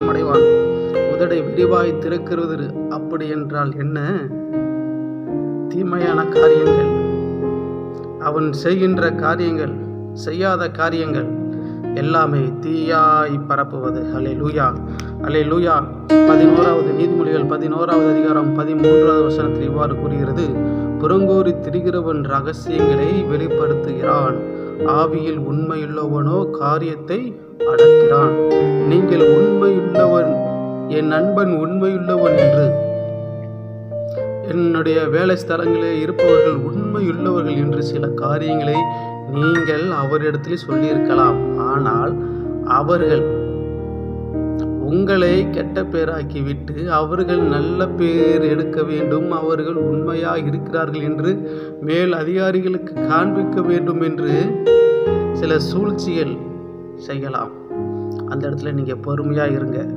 அடைவான். உதடை விரிவாய் திறக்கிறது அப்படி என்றால் என்ன? தீமையான காரியங்கள். அவன் செய்கின்ற காரியங்கள் செய்யாத காரியங்கள் எல்லாமே தீயாய் பரப்புவது. அலை லூயா அலை லூயா பதினோராவது நீதிமொழிகள் பதினோராவது அதிகாரம் பதிமூன்றாவது வசனத்தில் இவ்வாறு கூறுகிறது. புறங்கோரி திரிகிறவன் ரகசியங்களை வெளிப்படுத்துகிறான். ஆவியில் உண்மையுள்ளவனோ காரியத்தை அடக்கிறான் நீங்கள் உண்மையுள்ளவன் என் நண்பன் உண்மையுள்ளவன் என்று. என்னுடைய வேலை ஸ்தலங்களில் இருப்பவர்கள் உண்மையுள்ளவர்கள் என்று சில காரியங்களை நீங்கள் அவரிடத்தில் சொல்லியிருக்கலாம். ஆனால் அவர்கள் உங்களை கெட்ட பேராக்கிவிட்டு அவர்கள் நல்ல பேர் எடுக்க வேண்டும் அவர்கள் உண்மையாக இருக்கிறார்கள் என்று மேல் அதிகாரிகளுக்கு காண்பிக்க வேண்டும் என்று சில சூழ்ச்சிகள் செய்யலாம். அந்த இடத்துல நீங்கள் பொறுமையாக இருங்க.